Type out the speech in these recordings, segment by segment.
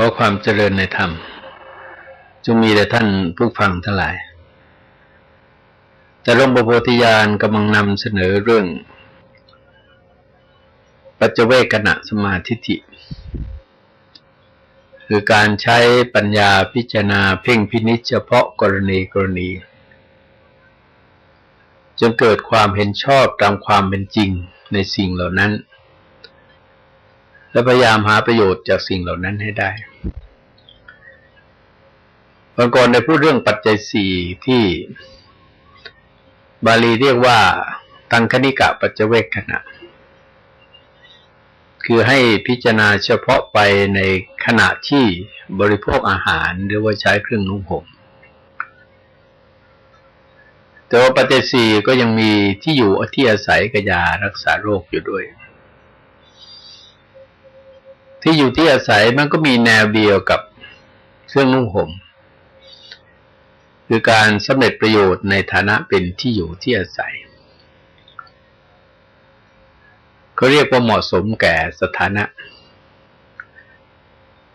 ขอความเจริญในธรรมจงมีแด่ท่านผู้ฟังทั้งหลาย แต่หลงปู่โพธิญาณกำลังนำเสนอเรื่อง ปัจเจเวกขณะสมาธิิคือการใช้ปัญญาพิจารณาเพ่งพินิจเฉพาะกรณีกรณี จนเกิดความเห็นชอบตามความเป็นจริงในสิ่งเหล่านั้น และพยายามหาประโยชน์จากสิ่งเหล่านั้นให้ได้บางก่อนได้พูดเรื่องปัจจัยสี่ที่บาลีเรียกว่า ตังคณิกะปัจเจเวกขณะ คือให้พิจารณาเฉพาะไปในขณะที่บริโภคอาหารหรือว่าใช้เครื่องนุ่งห่มแต่ว่าปัจจัยสี่ก็ยังมีที่อยู่ที่อาศัยกยารักษาโรคอยู่ด้วย ที่อยู่ที่อาศัยมันก็มีแนวเดียวกับเครื่องนุ่งห่มคือการสำเร็จประโยชน์ในฐานะเป็นที่อยู่ที่อาศัยเขาเรียกว่าเหมาะสมแก่สถานะ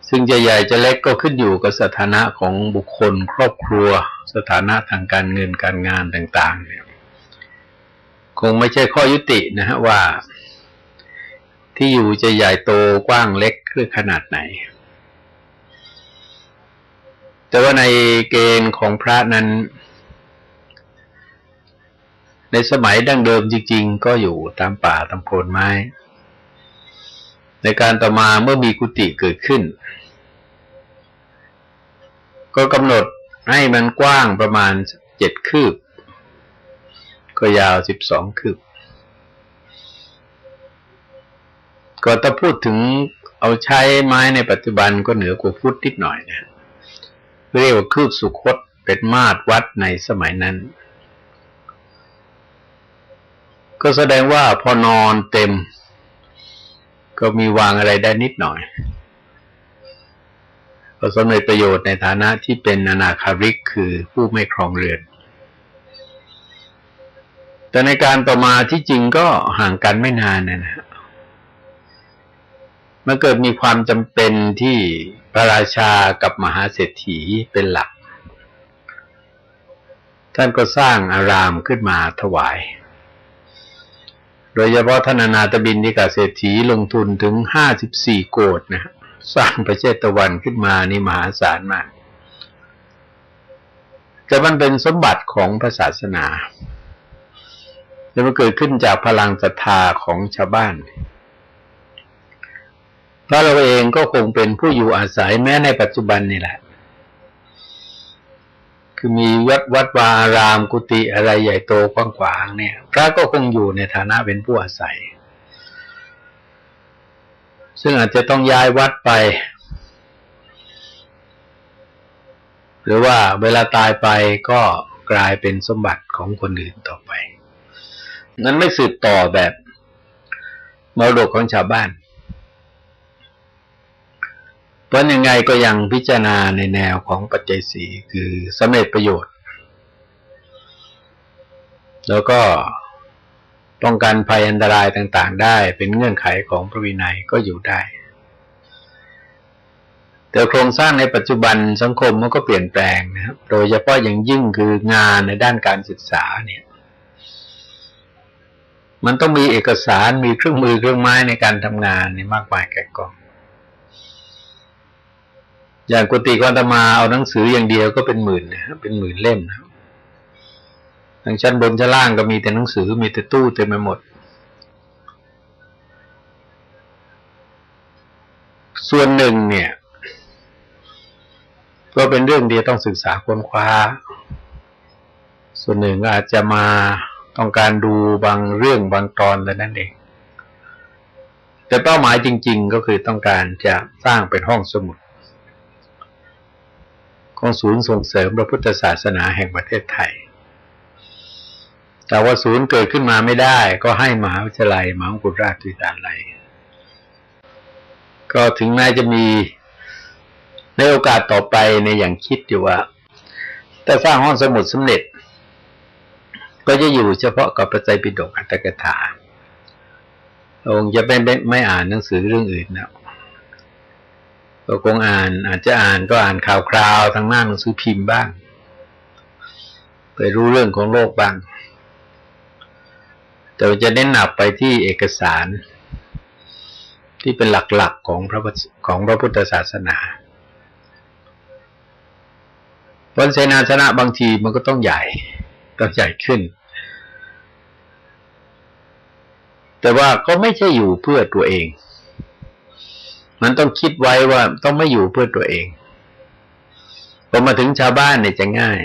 ซึ่งจะใหญ่จะเล็กก็ขึ้นอยู่กับสถานะของบุคคลครอบครัว สถานะทางการเงินการงานต่าง ๆ เนี่ย คงไม่ใช่ข้อยุตินะฮะว่า ที่อยู่จะใหญ่โตกว้างเล็กหรือขนาดไหน แต่ว่าในเกณฑ์ของพระนั้น ในสมัยดั้งเดิมจริง ๆ ก็อยู่ตามป่าตามโคนไม้ ในการต่อมาเมื่อมีกุฏิเกิดขึ้น ก็กำหนดให้มันกว้างประมาณเจ็ดคืบ ก็ยาวสิบสองคืบ ก็ถ้าพูดถึงเอาใช้ไม้ในปัจจุบันก็เหนือกว่าฟุตนิดหน่อยนะเรียกว่าคืบสุคตเป็นมาตรวัดในสมัยนั้น ก็แสดงว่าพอนอนเต็ม ก็มีวางอะไรได้นิดหน่อย ก็สมเร็จประโยชน์ในฐานะที่เป็นอนาคาริกคือผู้ไม่ครองเรือน แต่ในการต่อมาที่จริงก็ห่างกันไม่นานนะฮะ มันเกิดมีความจำเป็นที่พระราชากับมหาเศรษฐีเป็นหลัก ท่านก็สร้างอารามขึ้นมาถวาย โดยเฉพาะท่านนาตบินทิกาเศรษฐีลงทุนถึงห้าสิบสี่โกดนะสร้างประเทศตะวันขึ้นมานี่มหาศาลมากแต่มันเป็นสมบัติของพระศาสนาจะมาเกิดขึ้นจากพลังศรัทธาของชาวบ้าน เพราะเราเองก็คงเป็นผู้อยู่อาศัยแม้ในปัจจุบันนี่แหละ คือมีวัดวัดวาอารามกุฏิอะไรใหญ่โตกว้างขวางเนี่ย พระก็คงอยู่ในฐานะเป็นผู้อาศัย ซึ่งอาจจะต้องย้ายวัดไป หรือว่าเวลาตายไปก็กลายเป็นสมบัติของคนอื่นต่อไป นั้นไม่สืบต่อแบบมรดกของชาวบ้าน เพราะยังไงก็ยังพิจารณาในแนวของปัจเจัยสีคือสำเร็จประโยชน์ แล้วก็ป้องกันภัยอันตรายต่าง ๆ ได้เป็นเงื่อนไขของพระวินัยก็อยู่ได้ แต่โครงสร้างในปัจจุบันสังคมมันก็เปลี่ยนแปลงนะครับโดยเฉพาะอย่างยิ่งคืองานในด้านการศึกษาเนี่ยมันต้องมีเอกสารมีเครื่องมือเครื่องไม้ในการทำงานในมากมายแก่กอง อย่างกุฏิกรตมาเอาหนังสืออย่างเดียวก็เป็นหมื่นนะเป็นหมื่นเล่มนะทางชั้นบนชั้นล่างก็มีแต่หนังสือมีแต่ตู้เต็มไปหมด ส่วนหนึ่งเนี่ย ก็เป็นเรื่องที่ต้องศึกษาค้นคว้า ส่วนหนึ่งอาจจะมาต้องการดูบางเรื่องบางตอนแล้วนั่นเอง แต่เป้าหมายจริง ๆ ก็คือต้องการจะสร้างเป็นห้องสมุด ของศูนย์ส่งเสริมพระพุทธศาสนาแห่งประเทศไทย แต่ว่าศูนย์เกิดขึ้นมาไม่ได้ ก็ให้มหาวิทยาลัยมหาวิทยาลัยวิทยาลัย ก็ถึงแม้จะมีในโอกาสต่อไปในอย่างคิดอยู่ว่า แต่สร้างห้องสมุดสำเร็จ ก็จะอยู่เฉพาะกับปัจจัยปิฎกอัตถกถาองค์จะเป็นไม่อ่านหนังสือเรื่องอื่นนะ ก็คงอ่านอาจจะอ่านก็อ่านข่าวคราวทางหน้าหนังสือพิมพ์บ้าง ไปรู้เรื่องของโลกบ้าง แต่จะเน้นหนักไปที่เอกสาร ที่เป็นหลักๆของพระของพระพุทธศาสนาวันเสนาสนะบางทีมันก็ต้องใหญ่ต้องใหญ่ขึ้น แต่ว่าก็ไม่ใช่อยู่เพื่อตัวเอง มันต้องคิดไว้ว่าต้องไม่อยู่เพื่อตัวเองพอมาถึงชาวบ้านเนี่ยจะง่าย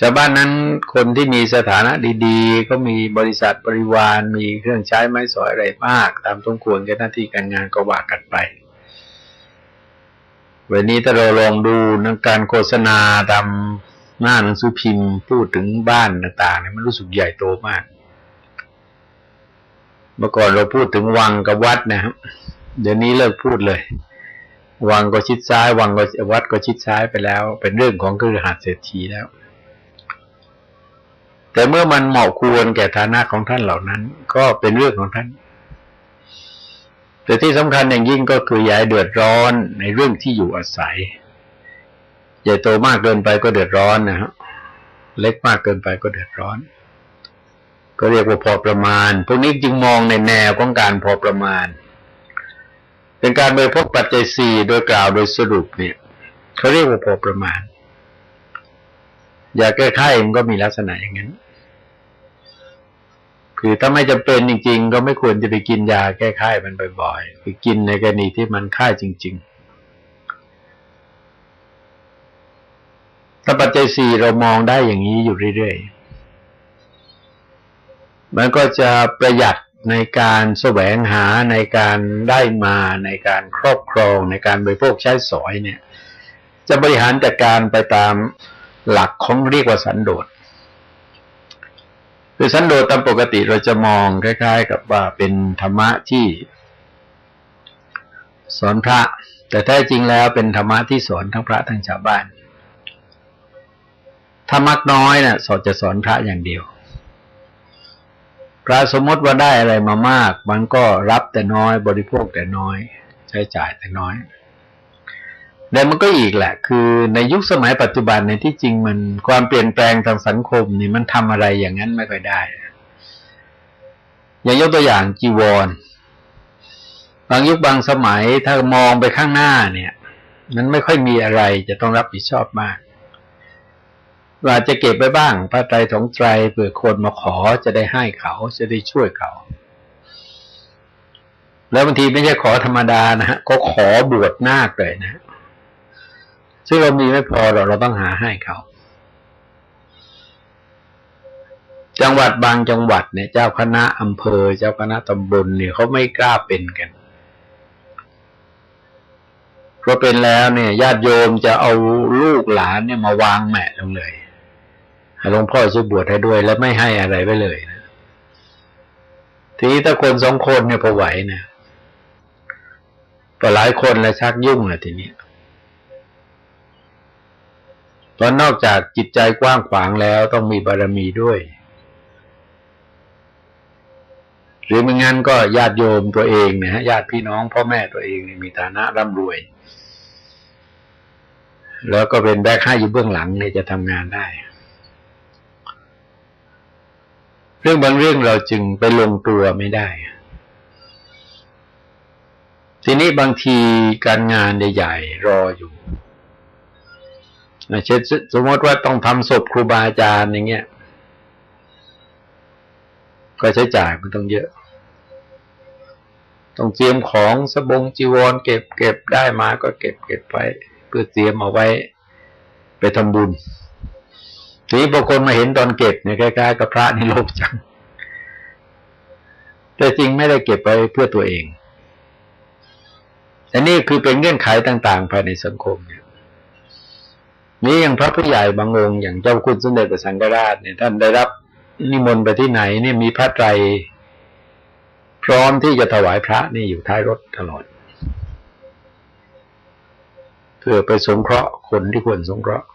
ชาวบ้านนั้นคนที่มีสถานะดี ๆ ก็มีบริษัทบริวารมีเครื่องใช้ไม้สอยอะไรมาก ตามสมควรกับหน้าที่การงานก็ว่ากันไปวันนี้ถ้าเราลองดูนการโฆษณาตามหน้าหนังสือพิมพ์พูดถึงบ้านต่างๆเนี่ยมันรู้สึกใหญ่โตมาก มื่อก่อนเราพูดถึงวังกับวัดนะครับเดี๋ยวนี้เลิกพูดเลย วังก็ชิดซ้าย วังก็วัดก็ชิดซ้ายไปแล้ว เป็นเรื่องของคือหาดเศรษฐีแล้ว แต่เมื่อมันเหมาะควรแก่ฐานะของท่านเหล่านั้น ก็เป็นเรื่องของท่าน แต่ที่สำคัญอย่างยิ่งก็คือย่าให้เดือดร้อนในเรื่องที่อยู่อาศัยใหญ่โตมากเกินไปก็เดือดร้อนนะฮะเล็กมากเกินไปก็เดือดร้อน ก็เรียกว่าพอประมาณ พวกนี้จึงมองในแนวของการพอประมาณ เป็นการบริโภคปัจจัยสี่โดยกล่าวโดยสรุปเนี่ยเขาเรียกว่าพอประมาณ อย่าแก้ไขมันก็มีลักษณะอย่างนั้น คือถ้าไม่จำเป็นจริง ๆ ก็ไม่ควรจะไปกินยาแก้ไขมันบ่อยๆไปกินในกรณีที่มันไข้จริง ๆถ้าปัจจัยสี่เรามองได้อย่างนี้อยู่เรื่อยๆ มันก็จะประหยัดในการแสวงหาในการได้มาในการครอบครองในการบริโภคใช้สอยเนี่ย จะบริหารจัดการไปตามหลักของเรียกว่าสันโดษคือสันโดษตามปกติเราจะมองคล้าย ๆ กับว่าเป็นธรรมะที่ สอนพระ แต่แท้จริงแล้วเป็นธรรมะที่สอนทั้งพระทั้งชาวบ้านถ้ามักน้อยนะ่ะสอนจะสอนพระอย่างเดียว พระสมมติว่าได้อะไรมามาก มันก็รับแต่น้อยบริโภคแต่น้อย ใช้จ่ายแต่น้อยแต่มันก็อีกแหละ คือในยุคสมัยปัจจุบันในที่จริงมันความเปลี่ยนแปลงทางสังคมนี่มันทำอะไรอย่างนั้นไม่ค่อยได้อย่างยกตัวอย่างจีวร บางยุคบางสมัยถ้ามองไปข้างหน้าเนี่ย มันไม่ค่อยมีอะไรจะต้องรับผิดชอบมาก ว่าจะเก็บไปบ้าง พระไตรสงไตรเผื่อคนมาขอจะได้ให้เขาจะได้ช่วยเขา แล้วบางทีไม่ใช่ขอธรรมดานะฮะก็ขอบวชนาคเลยนะ ซึ่งเรามีไม่พอเราเราต้องหาให้เขา จังหวัดบางจังหวัดเนี่ย เจ้าคณะอำเภอ เจ้าคณะตำบลเนี่ยเขาไม่กล้าเป็นกันเพราะเป็นแล้วเนี่ยญาติโยมจะเอาลูกหลานเนี่ยมาวางแหม่ลงเลย หลวงพ่อช่วยบวชให้ด้วย แล้วไม่ให้อะไรไปเลยนะทีนี้ถ้าคนสองคนเนี่ยพอไหวนะพอหลายคนแล้วชักยุ่งและทีนี้เพราะนอกจากจิตใจกว้างขวางแล้วต้องมีบารมีด้วย หรือไม่งั้นก็ญาติโยมตัวเองนะฮะญาติพี่น้องพ่อแม่ตัวเองมีฐานะร่ำรวย แล้วก็เป็นแบกให้อยู่เบื้องหลังเนี่ยจะทำงานได้ เรื่องบางเรื่องเราจึงไปลงตัวไม่ได้ ทีนี้บางทีการงานใหญ่ๆรออยู่เช่นสมมติว่าต้องทำศพครูบาอาจารย์อย่างเงี้ย ก็ใช้จ่ายมันต้องเยอะ ต้องเตรียมของสบงจีวร เก็บเก็บได้มาก็เก็บเก็บไว้ เพื่อเตรียมเอาไว้ ไปทำบุญ ทีนี้บางคนมาเห็นตอนเก็บเนี่ยใกล้ๆกับพระนี่โลภจัง แต่จริงไม่ได้เก็บไปเพื่อตัวเองอันนี้คือเป็นเงื่อนไขต่าง ๆ ภายในสังคมเนี่ยนี้อย่างพระผู้ใหญ่บางองค์อย่างเจ้าคุณสมเด็จพระสังฆราชเนี่ยท่านได้รับนิมนต์ไปที่ไหนเนี่ยมีพระไตรพร้อมที่จะถวายพระนี่อยู่ท้ายรถตลอดเพื่อไปสงเคราะห์คนที่ควรสงเคราะห์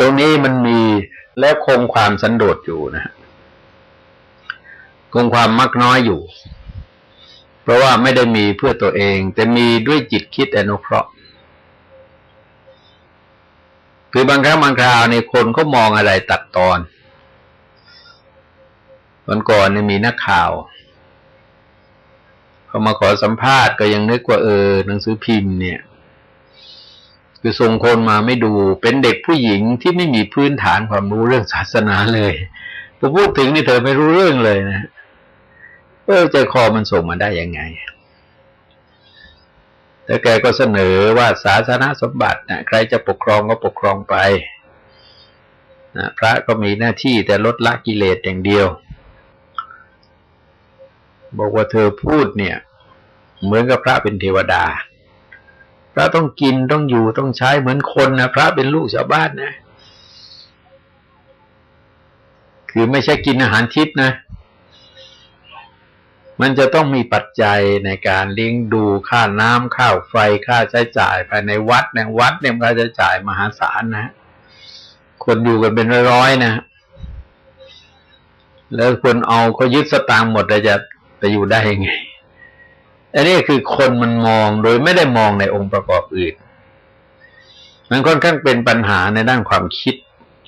ตรง นี้มันมีและคงความสันโดษอยู่นะคงความมักน้อยอยู่ เพราะว่าไม่ได้มีเพื่อตัวเอง แต่มีด้วยจิตคิดอนุเคราะห์คือบางครั้งบางคราวในคนก็มองอะไรตัดตอนวันก่อนเนี่ยมีนักข่าวเขามาขอสัมภาษณ์ก็ยังนึกว่าเออหนังสือพิมพ์เนี่ย คือส่งคนมาไม่ดูเป็นเด็กผู้หญิงที่ไม่มีพื้นฐานความรู้เรื่องศาสนาเลยพอพูดถึงนี่เธอไม่รู้เรื่องเลยนะเออใจคอมันส่งมาได้ยังไงแต่แกก็เสนอว่าศาสนาสมบัตินะใครจะปกครองก็ปกครองไปนะพระก็มีหน้าที่แต่ลดละกิเลสอย่างเดียว บอกว่าเธอพูดเนี่ย เหมือนกับพระเป็นเทวดา พระต้องกินต้องอยู่ต้องใช้เหมือนคนนะพระเป็นลูกชาวบ้านนะ คือไม่ใช่กินอาหารทิพนะ มันจะต้องมีปัจจัยในการเลี้ยงดูค่าน้ำค่าวไฟค่าใช้จ่ายภายในวัดในวัดเนี่ยค่าใช้จ่ายมหาศาลนะ คนอยู่กันเป็นร้อยๆนะแล้วคนเอาเขายึดสตางค์หมดแล้วจะไปอยู่ได้ยังไง อันนี้คือคนมันมองโดยไม่ได้มองในองค์ประกอบอื่น มันค่อนข้างเป็นปัญหาในด้านความคิด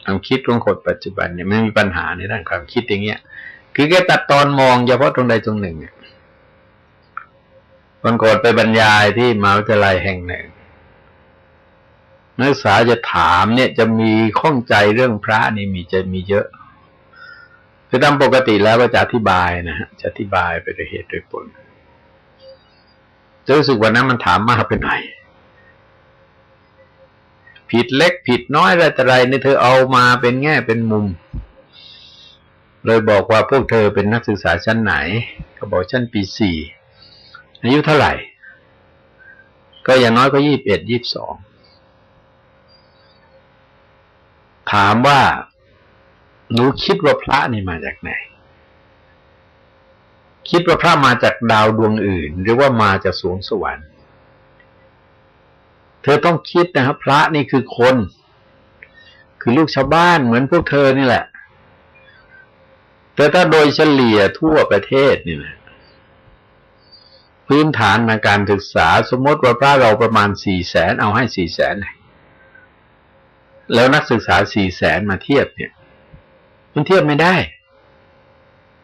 ความคิดของคนปัจจุบันเนี่ยไม่มีปัญหาในด้านความคิดอย่างเงี้ย คือแกตัดตอนมองเฉพาะตรงใดตรงหนึ่งวันก่อนไปบรรยายที่มหาวิทยาลัยแห่งหนึ่งนักศึกษาจะถามเนี่ยจะมีข้องใจเรื่องพระนี่มีจะมีเยอะคือตามปกติแล้วก็จะอธิบายนะฮะจะอธิบายไปโดยเหตุโดยผล จะรู้สึกว่านั้นมันถามมากไปหน่อยผิดเล็กผิดน้อยอะไรแต่ไรนี่เธอเอามาเป็นแง่เป็นมุม เลยบอกว่าพวกเธอเป็นนักศึกษาชั้นไหน ก็บอกชั้นปีสี่อายุเท่าไหร่ ก็อย่างน้อยก็ยี่บเอ็ดยี่บสองถามว่าหนูคิดว่าพระนี่มาจากไหน คิดว่าพระมาจากดาวดวงอื่น หรือว่ามาจากสวงสวรรค์ เธอต้องคิดนะครับ พระนี่คือคน คือลูกชาวบ้านเหมือนพวกเธอนี่แหละ แต่ถ้าโดยเฉลี่ยทั่วประเทศนี่นะพื้นฐานในการศึกษาสมมติว่าพระเราประมาณสี่แสนเอาให้สี่แสนแล้วนักศึกษาสี่แสนมาเทียบเนี่ย มันเทียบไม่ได้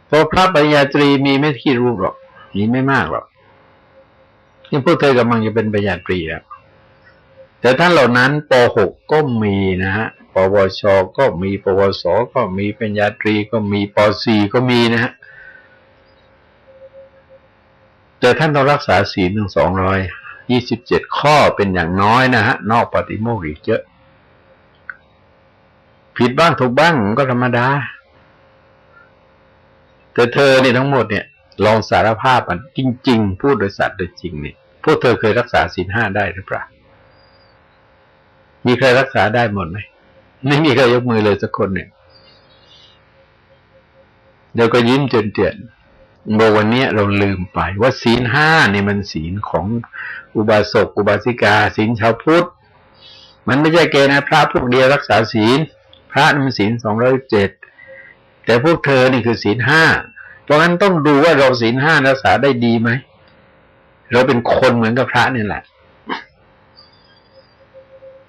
เพราะพระปริญญาตรีมีไม่กี่รูปหรอกมีไม่มากหรอกยังพวกเธอกำลังจะเป็นปริญญาตรีแล้วแต่ท่านเหล่านั้นป .6 ก็มีนะฮะปวช ก็มีปวส ก็มีปัญญาตรีก็มีป .4 ก็มีนะฮะแต่ท่านต้องรักษาศีลถึงสองร้อยยี่สิบเจ็ดข้อเป็นอย่างน้อยนะฮะ นอกปฏิโมกข์อีกเยอะ ผิดบ้างถูกบ้างก็ธรรมดา แต่เธอเนี่ยทั้งหมดเนี่ยลองสารภาพมันจริง ๆ พูดโดยสัตว์โดยจริงเนี่ยพวกเธอเคยรักษาศีลห้าได้หรือเปล่า มีใครรักษาได้หมดไหมไม่มีใครยกมือเลยสักคนเนี่ยเดี๋ยวก็ยิ้มจนเตือนบอกวันนี้เราลืมไป ว่าศีลห้าเนี่ยมันศีลของอุบาสกอุบาสิกาศีลชาวพุทธมันไม่ใช่เกณฑ์นะพระพวกเดียวรักษาศีล พระนั่นศีลสองร้อยเจ็ด แต่พวกเธอนี่คือศีลห้า เพราะฉะนั้นต้องดูว่าเราศีลห้ารักษาได้ดีไหม เราเป็นคนเหมือนกับพระนี่แหละ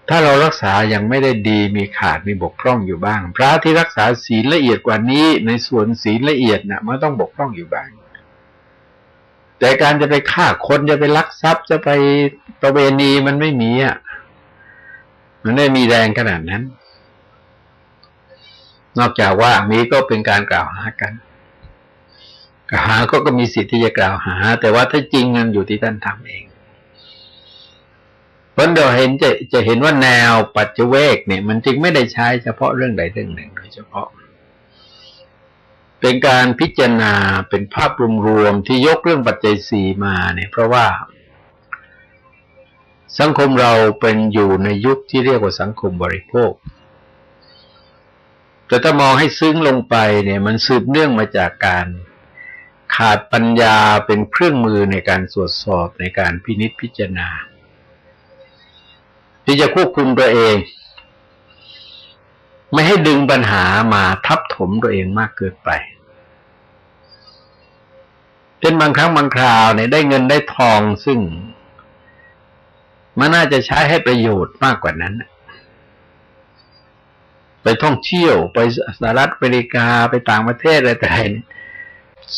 ถ้าเรารักษายังไม่ได้ดีมีขาดมีบกพร่องอยู่บ้าง พระที่รักษาศีลละเอียดกว่านี้ ในส่วนศีลละเอียดนะ่ะมันต้องบกพร่องอยู่บ้าง แต่การจะไปฆ่าคนจะไปลักทรัพย์จะไปประเวณีมันไม่มีอะ มันไม่มีแรงขนาดนั้น นอกจากว่ามีก็เป็นการกล่าวหากันกล่าวหาก็ก็มีสิทธิ์ที่จะกล่าวหา แต่ว่าถ้าจริงมันอยู่ที่ท่านทำเองเพราะเราเห็นจะจะเห็นว่าแนวปัจเจเวกเนี่ย มันจึงไม่ได้ใช้เฉพาะเรื่องใดเรื่องหนึ่งโดยเฉพาะ เป็นการพิจารณาเป็นภาพรวมๆที่ยกเรื่องปัจจัยสี่มาเนี่ย เพราะว่า สังคมเราเป็นอยู่ในยุคที่เรียกว่าสังคมบริโภค แต่ถ้ามองให้ซึ้งลงไปเนี่ยมันสืบเนื่องมาจากการขาดปัญญาเป็นเครื่องมือในการตรวจสอบในการพินิจพิจารณา ที่จะควบคุมตัวเอง ไม่ให้ดึงปัญหามาทับถมตัวเองมากเกินไปเป็นบางครั้งบางคราวเนี่ยได้เงินได้ทองซึ่ง มันน่าจะใช้ให้ประโยชน์มากกว่านั้น ไปท่องเที่ยวไปสหรัฐอเมริกาไปต่างประเทศอะไรแต่ไร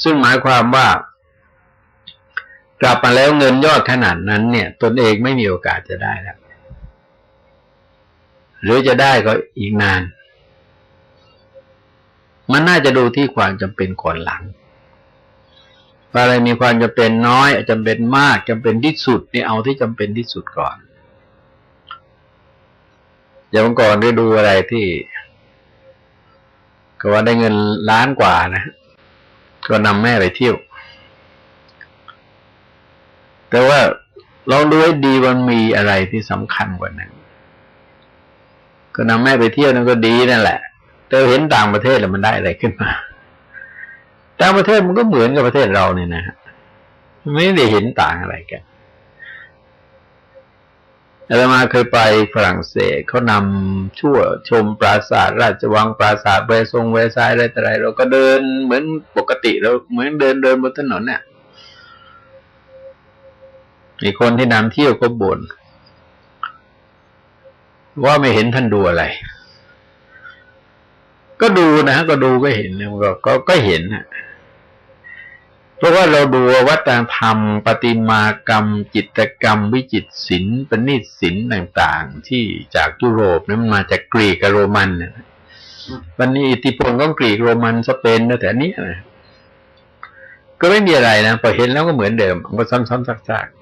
ซึ่งหมายความว่ากลับมาแล้วเงินยอดขนาดนั้น เนี่ย ตนเองไม่มีโอกาสจะได้แล้วหรือจะได้ก็อีกนาน มันน่าจะดูที่ความจำเป็นก่อนหลังอะไรมีความจำเป็นน้อยจำเป็นมากจำเป็นที่สุดนี่เอาที่จำเป็นที่สุดก่อนอย่างก่อนได้ดูอะไรที่ ก็ว่าได้เงินล้านกว่านะ ก็นำแม่ไปเที่ยว แต่ว่าลองดูให้ดีมันมีอะไรที่สำคัญกว่านั้น ก็นำแม่ไปเที่ยวนั่นก็ดีนั่นแหละ แต่เห็นต่างประเทศแล้วมันได้อะไรขึ้นมา ต่างประเทศมันก็เหมือนกับประเทศเราเนี่ยนะฮะไม่ได้เห็นต่างอะไรกัน อาตมาเคยไปฝรั่งเศสเขานำชั่วชมปราสาทราชวังปราสาทเวทรงเวซายอะไรต่ออะไรเราก็เดินเหมือนปกติเราเหมือนเดินเดินบนถนนเนี่ยมีคนที่นำเที่ยวก็บน่นว่าไม่เห็นท่านดูอะไร ก็ดูนะก็ดูก็เห็นเนี่ยก็ก็ก็เห็นนะ เพราะว่าเราดูวัฒนธรรม ปฏิมากรรม จิตกรรม วิจิตศิลป์ปณิศิลป์ต่างๆ ที่จากยุโรปนั้นมาจากกรีกโรมันเนี่ยวันนี้อิทธิพลของกรีกโรมันสเปนแต่นี้นะก็ไม่มีอะไรนะพอเห็นแล้วก็เหมือนเดิมมันก็ซ้ำๆซักๆ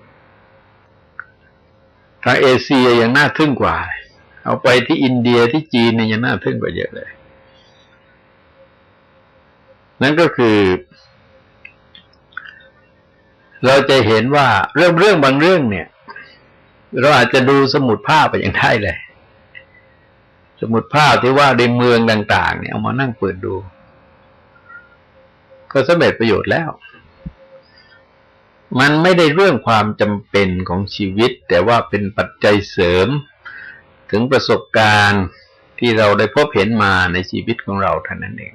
ทางเอเชียยังน่าทึ่งกว่า เอาไปที่อินเดียที่จีนเนี่ยยังน่าทึ่งกว่าเยอะเลย นั่นก็คือ เราจะเห็นว่าเรื่องเรื่องบางเรื่องเนี่ย เราอาจจะดูสมุดภาพไปอย่างได้เลย สมุดภาพที่ว่าในเมืองต่าง ๆ เนี่ยเอามานั่งเปิดดู ก็สำเร็จประโยชน์แล้ว มันไม่ได้เรื่องความจำเป็นของชีวิต แต่ว่าเป็นปัจจัยเสริม ถึงประสบการณ์ที่เราได้พบเห็นมาในชีวิตของเราเท่านั้นเอง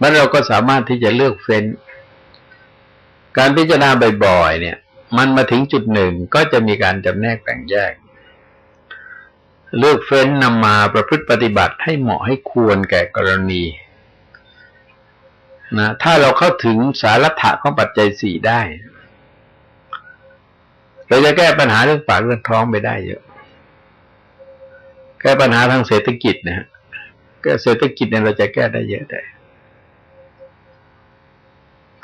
มันเราก็สามารถที่จะเลือกเฟ้น การพิจารณาบ่อยๆเนี่ย มันมาถึงจุดหนึ่งก็จะมีการจำแนกแบ่งแยก เลือกเฟ้นนำมาประพฤติปฏิบัติให้เหมาะให้ควรแก่กรณีนะถ้าเราเข้าถึงสาระถะของปัจจัยสี่ได้ เราจะแก้ปัญหาเรื่องปากเรื่องท้องไปได้เยอะ แก้ปัญหาทางเศรษฐกิจนะฮะแก้เศรษฐกิจเนี่ยเราจะแก้ได้เยอะได้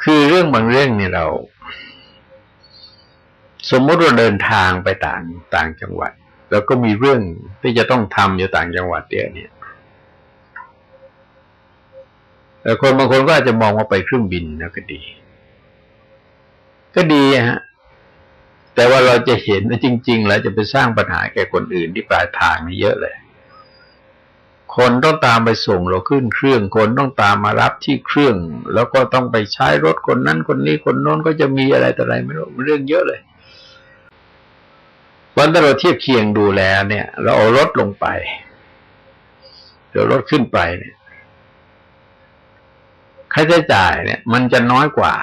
คือเรื่องบางเรื่องเนี่ยเรา สมมติเราเดินทางไปต่างต่างจังหวัด แล้วก็มีเรื่องที่จะต้องทำอยู่ต่างจังหวัดเดียวเนี่ยแต่คนบางคนก็อาจจะมองว่าไปเครื่องบินแล้วก็ดี ก็ดีฮะ แต่ว่าเราจะเห็นว่าจริง ๆ แล้วจะไปสร้างปัญหาแก่คนอื่นที่ปลายทางนี่เยอะเลย คนต้องตามไปส่งเราขึ้นเครื่องคนต้องตามมารับที่เครื่อง แล้วก็ต้องไปใช้รถคนนั้นคนนี้คนโน้นก็จะมีอะไรแต่อะไรไม่รู้เรื่องเยอะเลยวันที่เราเทียบเคียงดูแล้วเนี่ย เราเอารถลงไปเดี๋ยวรถขึ้นไปเนี่ยค่าใช้จ่ายเนี่ย มันจะน้อยกว่า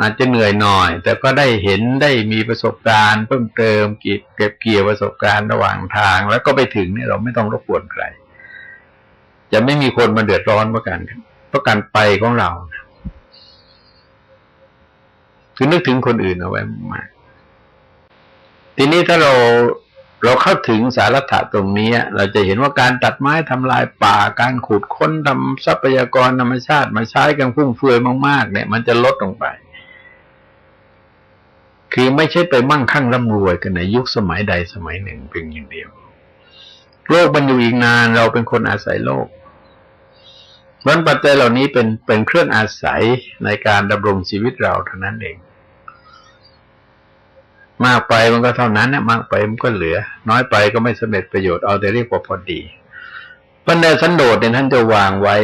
อาจจะเหนื่อยหน่อย แต่ก็ได้เห็นได้มีประสบการณ์เพิ่มเติมเก็บเกี่ยวประสบการณ์ระหว่างทาง แล้วก็ไปถึงเนี่ยเราไม่ต้องรบกวนใคร จะไม่มีคนมาเดือดร้อนเพราะการเพราะการไปของเราคือนึกถึงคนอื่นเอาไว้มากทีนี้ถ้าเราเราเข้าถึงสารถะตรงนี้ เราจะเห็นว่าการตัดไม้ทำลายป่า การขุดค้นทำทรัพยากรธรรมชาติมาใช้กันฟุ่มเฟือยมากๆ เนี่ย มันจะลดลงไป คือไม่ใช่ไปมั่งคั่งร่ำรวยกันในยุคสมัยใดสมัยหนึ่งเพียงอย่างเดียว โลกมันอยู่อีกนาน เราเป็นคนอาศัยโลก เพราะปัจจัยเหล่านี้เป็นเป็นเครื่องอาศัยในการดำรงชีวิตเราเท่านั้นเอง มากไปมันก็เท่านั้นเนี่ยมากไปมันก็เหลือ น้อยไปก็ไม่สำเร็จประโยชน์เอาแต่เรียกว่าพอดีปัญญาสันโดษเนี่ยท่านจะวางไว้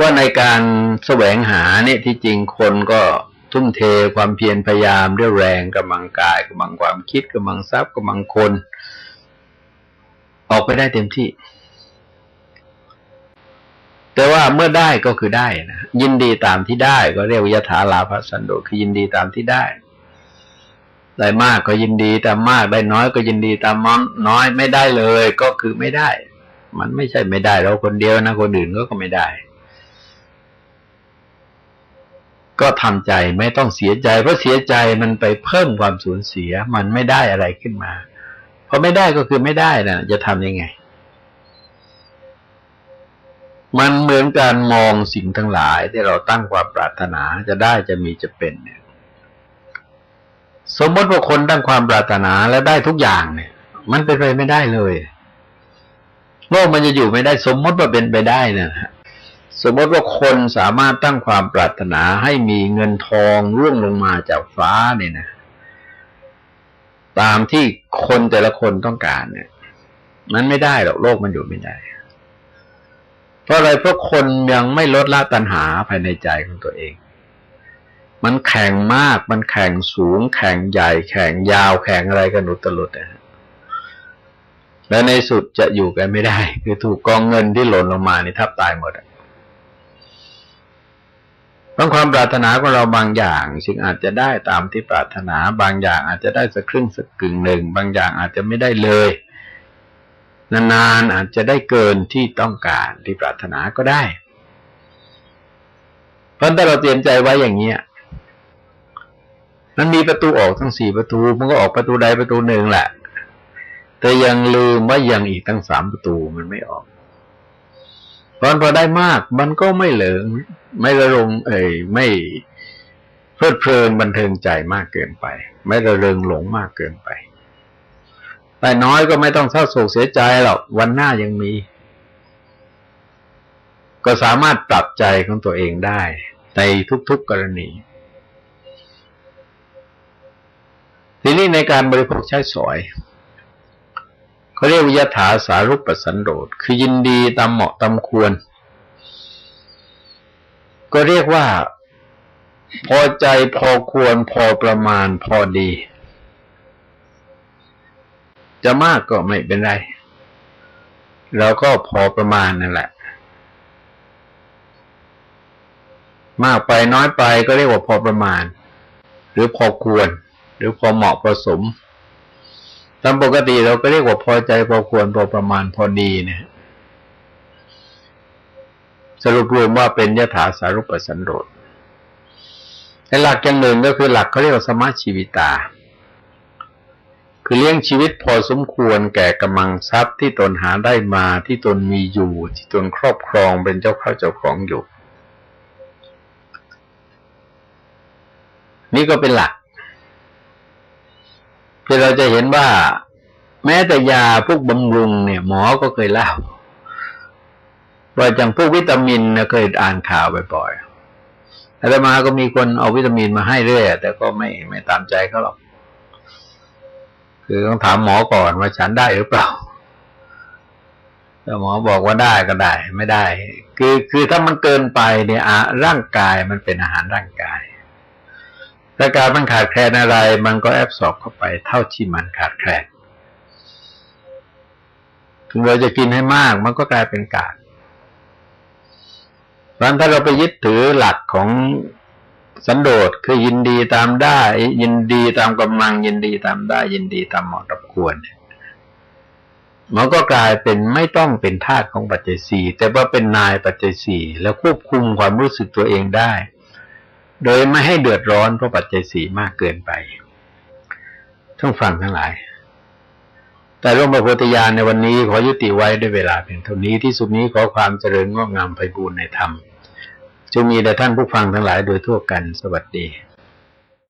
ว่าในการแสวงหาเนี่ยที่จริงคนก็ทุ่มเทความเพียรพยายามเรี่ยวแรงกำลังกายกำลังความคิดกำลังทรัพย์กำลังคน ออกไปได้เต็มที่ แต่ว่าเมื่อได้ก็คือได้นะยินดีตามที่ได้ก็เรียกวิยถาลาภสันโดษคือยินดีตามที่ได้ ได้มากก็ยินดีตามมากได้น้อยก็ยินดีตามน้อยไม่ได้เลย ก็คือไม่ได้ มันไม่ใช่ไม่ได้เราคนเดียวนะคนอื่นก็ก็ไม่ได้ ก็ทำใจไม่ต้องเสียใจ เพราะเสียใจมันไปเพิ่มความสูญเสีย มันไม่ได้อะไรขึ้นมาพอไม่ได้ก็คือไม่ได้นะจะทำยังไง มันเหมือนการมองสิ่งทั้งหลายที่เราตั้งความปรารถนาจะได้จะมีจะเป็นเนี่ย สมมติว่าคนตั้งความปรารถนาแล้วได้ทุกอย่างเนี่ย มันเป็นไปไม่ได้เลยโลกมันจะอยู่ไม่ได้ สมมติว่าเป็นไปได้นะสมมติว่าคนสามารถตั้งความปรารถนาให้มีเงินทองร่วงลงมาจากฟ้าเนี่ยนะตามที่คนแต่ละคนต้องการเนี่ย มันไม่ได้หรอกโลกมันอยู่ไม่ได้ เพราะอะไรเพราะคนยังไม่ลดละตัณหาภายในใจของตัวเอง มันแข่งมาก มันแข่งสูง แข่งใหญ่ แข่งยาว แข่งอะไรกันอุตลุดนะและในสุดจะอยู่กันไม่ได้ คือถูกกองเงินที่หล่นลงมานี่ทับตายหมดบางความปรารถนาของเราบางอย่างสิ่งอาจจะได้ตามที่ปรารถนา บางอย่างอาจจะได้สักครึ่งสักกึ่งหนึ่ง บางอย่างอาจจะไม่ได้เลย นานๆอาจจะได้เกินที่ต้องการที่ปรารถนาก็ได้ เพราะถ้าเราเตรียมใจไว้อย่างเนี้ยมันมีประตูออกทั้งสี่ประตู มันก็ออกประตูใดประตูหนึ่งแหละ แต่ยังลืมว่ายังอีกตั้งสามประตูมันไม่ออกตอนพอได้มากมันก็ไม่เหลิง ไม่ระลง เอ่ยไม่เพลิดเพลินบันเทิงใจมากเกินไป ไม่ระเริงหลงมากเกินไป แต่น้อยก็ไม่ต้องเศร้าโศกเสียใจหรอกวันหน้ายังมี ก็สามารถปรับใจของตัวเองได้ ในทุกๆกรณีทีนี้ในการบริโภคใช้สอยเขาเรียกวิยถาสารุปสันโดษคือยินดีตามเหมาะตามควร ก็เรียกว่า พอใจพอควรพอประมาณพอดี จะมากก็ไม่เป็นไร เราก็พอประมาณนั่นแหละ มากไปน้อยไปก็เรียกว่าพอประมาณ หรือพอควร หรือพอเหมาะพอสมตามปกติเราก็เรียกว่าพอใจพอควรพอประมาณพอดีเนี่ยสรุปรวมว่าเป็นยถาสารุปสันโดษในหลักอย่างหนึ่งก็คือหลักเขาเรียกว่าสมาชีวิตา คือเลี้ยงชีวิตพอสมควรแก่กำลังทรัพย์ที่ตนหาได้มาที่ตนมีอยู่ ที่ตนครอบครองเป็นเจ้าข้าเจ้าของอยู่ นี่ก็เป็นหลักที่เราจะเห็นว่า แม้แต่ยาพวกบำรุงเนี่ย หมอก็เคยเล่าว่าอย่างพวกวิตามินเนี่ยเคยอ่านข่าวบ่อยๆอาตมาก็มีคนเอาวิตามินมาให้เรื่อยแต่ก็ไม่ไม่ตามใจเขาหรอก คือต้องถามหมอก่อนว่าฉันได้หรือเปล่าถ้าหมอบอกว่าได้ก็ได้ ไม่ได้ คือคือถ้ามันเกินไปเนี่ยร่างกายมันเป็นอาหารร่างกายถ้าการมันขาดแคลนอะไร มันก็แอบสอบเข้าไปเท่าที่มันขาดแคลนถึงเราจะกินให้มาก มันก็กลายเป็นกาดเพราะถ้าเราไปยึดถือหลักของ สันโดษคือยินดีตามได้ ยินดีตามกำลัง ยินดีตามได้ ยินดีตามเหมาะตามควรมันก็กลายเป็นไม่ต้องเป็นทาสของปัจจัยสี่แต่ว่าเป็นนายปัจจัยสี่แล้วควบคุมความรู้สึกตัวเองได้ โดยไม่ให้เดือดร้อนเพราะปัจจัยสีมากเกินไปทั้งฟังทั้งหลาย แต่ร่วมประโพธิญาณในวันนี้ขอยุติไว้ด้วยเวลาเพียงเท่านี้ที่สุดนี้ขอความเจริญงอกงามไปบูรณนธรรม จงมีแด่ท่านผู้ฟังทั้งหลายโดยทั่วกันสวัสดี